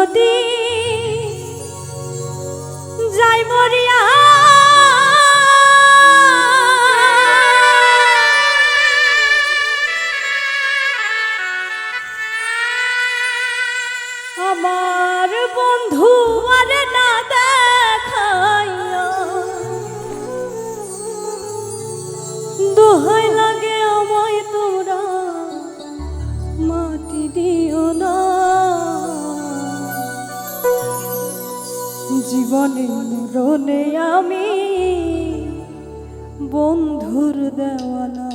যদি যাই মরি বন্ধুর দেওয়ানা।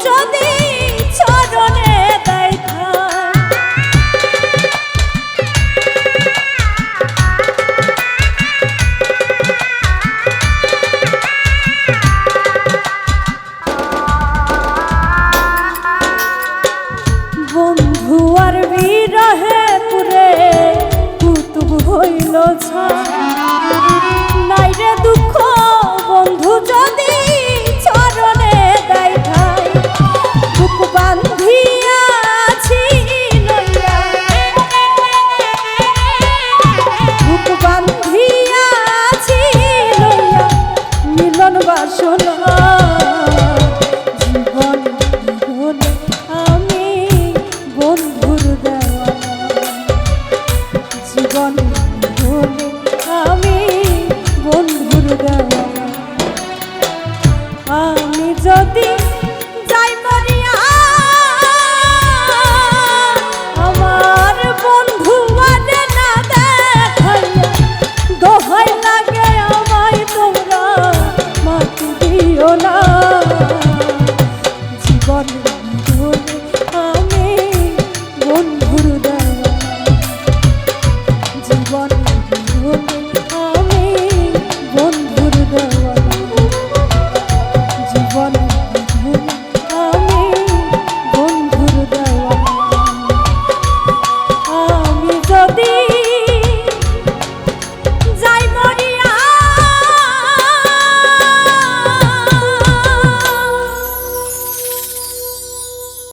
যদি চরণে দেখা বন্ধু আর বিরহে পুরে কুতুব হইল ছা জীবন